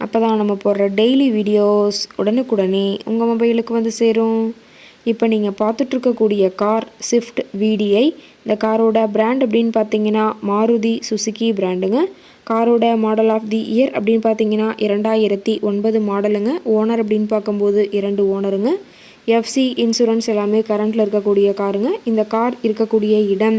அப்போ தான் நம்ம போடுற டெய்லி வீடியோஸ் உடனுக்குடனே உங்கள் மொபைலுக்கு வந்து சேரும். இப்போ நீங்கள் பார்த்துட்ருக்கக்கூடிய கார் ஸ்விஃப்ட் விடிஐ இந்த காரோட பிராண்ட் அப்படின்னு பார்த்தீங்கன்னா மாருதி சுசுகி பிராண்டுங்க காரோட மாடல் ஆஃப் தி இயர் அப்படின்னு பார்த்தீங்கன்னா இரண்டாயிரத்தி ஒன்பது மாடலுங்க ஓனர் அப்படின்னு பார்க்கும்போது இரண்டு ஓனருங்க எஃப்சி இன்சூரன்ஸ் எல்லாமே கரண்ட்டில் இருக்கக்கூடிய காருங்க இந்த கார் இருக்கக்கூடிய இடம்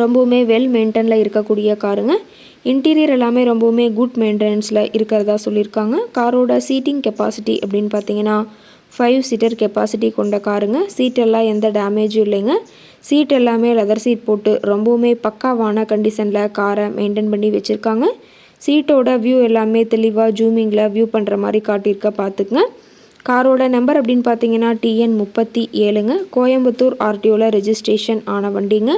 ரொம்பவுமே வெல் மெயின்டனில் இருக்கக்கூடிய காருங்க. இன்டீரியர் எல்லாமே ரொம்பவுமே குட் மெயின்டெனன்ஸில் இருக்கிறதா சொல்லியிருக்காங்க. காரோட சீட்டிங் கெப்பாசிட்டி அப்படின்னு பார்த்தீங்கன்னா ஃபைவ் சீட்டர் கெப்பாசிட்டி கொண்ட காருங்க. சீட்டெல்லாம் எந்த டேமேஜும் இல்லைங்க. சீட் எல்லாமே லெதர் சீட் போட்டு ரொம்பவுமே பக்காவான கண்டிஷனில் காரை மெயின்டைன் பண்ணி வச்சுருக்காங்க. சீட்டோட வியூ எல்லாமே தெளிவாக ஜூமிங்கில் வியூ பண்ணுற மாதிரி காட்டியிருக்க பார்த்துக்குங்க. காரோட நம்பர் அப்படின்னு பார்த்தீங்கன்னா டிஎன் முப்பத்தி ஏழுங்க. கோயம்புத்தூர் ஆர்டிஓவில் ரெஜிஸ்ட்ரேஷன் ஆன வண்டிங்க.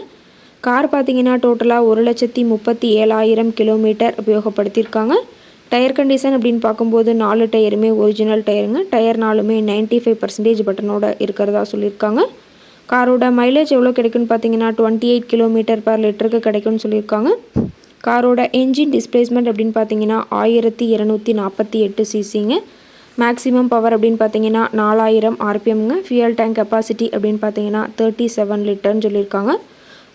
கார் பார்த்தீங்கன்னா டோட்டலாக ஒரு லட்சத்தி முப்பத்தி ஏழாயிரம் கிலோமீட்டர் உபயோகப்படுத்தியிருக்காங்க. டயர் கண்டிஷன் அப்படின்னு பார்க்கும்போது நாலு டயருமே ஒரிஜினல் டயருங்க. டயர் நாலுமே நைன்ட்டி ஃபைவ் பர்சன்டேஜ் பட்டனோட இருக்கிறதா சொல்லியிருக்காங்க. காரோட மைலேஜ் எவ்வளோ கிடைக்குன்னு பார்த்தீங்கன்னா டுவெண்ட்டி எயிட் கிலோமீட்டர் பர் லிட்டருக்கு கிடைக்கும்னு சொல்லியிருக்காங்க. காரோட என்ஜின் டிஸ்பிளேஸ்மெண்ட் அப்படின்னு பார்த்தீங்கன்னா ஆயிரத்தி இரநூத்தி நாற்பத்தி எட்டு சிசிங்க மேக்ஸிமம் பவர் அப்படின்னு பார்த்தீங்கன்னா நாலாயிரம் ஆர்பிஎம்ங்க ஃபியூயல் டேங்க் கெப்பாசிட்டி அப்படின்னு பார்த்தீங்கன்னா தேர்ட்டி செவன் லிட்டர்னு சொல்லியிருக்காங்க.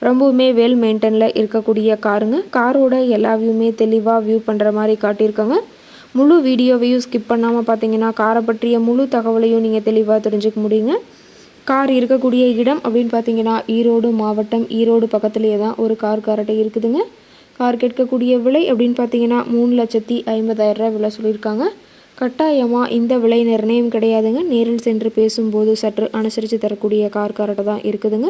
ரொம்பவுமே வெல் மெயின்டெனில் இருக்கக்கூடிய காருங்க. காரோட எல்லா வியூமே தெளிவாக வியூ பண்ணுற மாதிரி காட்டியிருக்காங்க. முழு வீடியோவையும் ஸ்கிப் பண்ணாமல் பார்த்தீங்கன்னா காரை பற்றிய முழு தகவலையும் நீங்கள் தெளிவாக தெரிஞ்சுக்க முடியுங்க. கார் இருக்கக்கூடிய இடம் அப்படின்னு பார்த்தீங்கன்னா ஈரோடு மாவட்டம். ஈரோடு பக்கத்துலேயே தான் ஒரு கார் காரட்டை இருக்குதுங்க. கார் கேட்கக்கூடிய விலை அப்படின்னு பார்த்தீங்கன்னா மூணு லட்சத்தி ஐம்பதாயிரரூபா விலை சொல்லியிருக்காங்க. கட்டாயமாக இந்த விலை நிர்ணயம் கிடையாதுங்க. நேரில் சென்று பேசும்போது சற்று அனுசரித்து தரக்கூடிய கார் காரட்டை தான் இருக்குதுங்க.